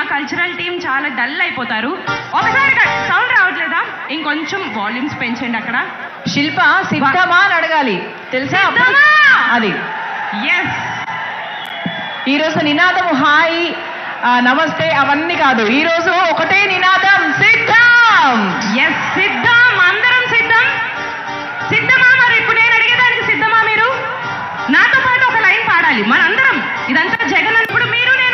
మా cultural team చాలా dull అయిపోతారు. ఒకసారి సౌండ్ రావట్లేదా? ఇంకొంచెం వాల్యూమ్స్ పెంచండి అక్కడ. శిల్ప సిద్ధమా అని అడగాలి. తెలుసా? అది. ఎస్ ఈ రోజు నినాదము హాయ్ నమస్తే అవన్నీ కాదు. ఈ రోజు ఒకటే నినాదం సిద్ధం! ఎస్ సిద్ధం. అందరం సిద్ధం. సిద్ధమా మరి? ఇప్పుడు నేను అడిగేదానికి సిద్ధమా మీరు? నాతో పాటు ఒక లైన్ పాడాలి. మనందరం. ఇదంతా జగన్ అన్నప్పుడు మీరు నేను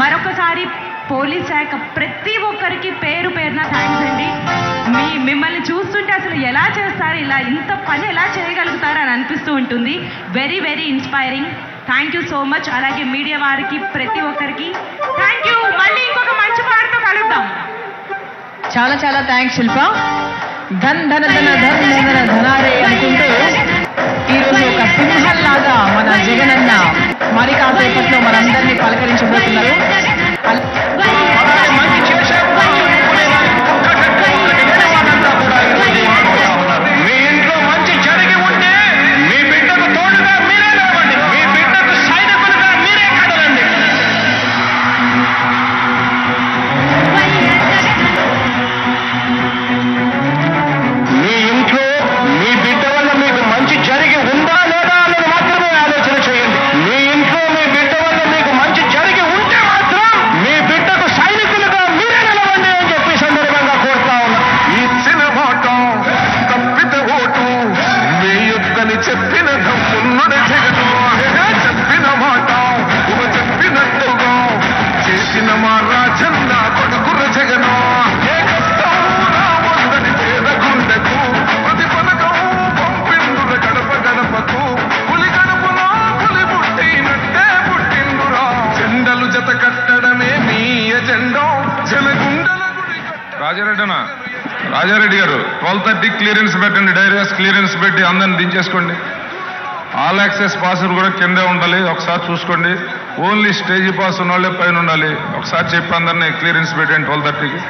మరొకసారి పోలీస్ శాఖ ప్రతి ఒక్కరికి పేరు పేరున థ్యాంక్స్ అండి. మీ మిమ్మల్ని చూస్తుంటే అసలు ఎలా చేస్తారు ఇలా ఇంత పని ఎలా చేయగలుగుతారు అని అనిపిస్తూ ఉంటుంది. Very very inspiring thank you so much అలాగే మీడియా వారికి ప్రతి ఒక్కరికి. థ్యాంక్ యూ మళ్ళీ ఇంకొక మంచి పాటతో కలుద్దాం. చాలా చాలా థ్యాంక్స్ శిల్ప. ధన్ ధన ధన ధన్ ధన ధనారే అనుకుంటూ ఈరోజు ఒక సింహంలాగా రాజారెడ్డినా? రాజారెడ్డి గారు ట్వెల్వ్ థర్టీ క్లియరెన్స్ పెట్టండి డైరెస్ క్లియరెన్స్ పెట్టి అందరిని దించేసుకోండి. ఆల్ యాక్సెస్ పాసులు కూడా కిందే ఉండాలి ఒకసారి చూసుకోండి. ఓన్లీ స్టేజ్ పాస్ ఉన్న వాళ్ళే పైన ఉండాలి. ఒకసారి చెప్పి అందరినీ క్లియరెన్స్ పెట్టండి ట్వెల్వ్ థర్టీకి.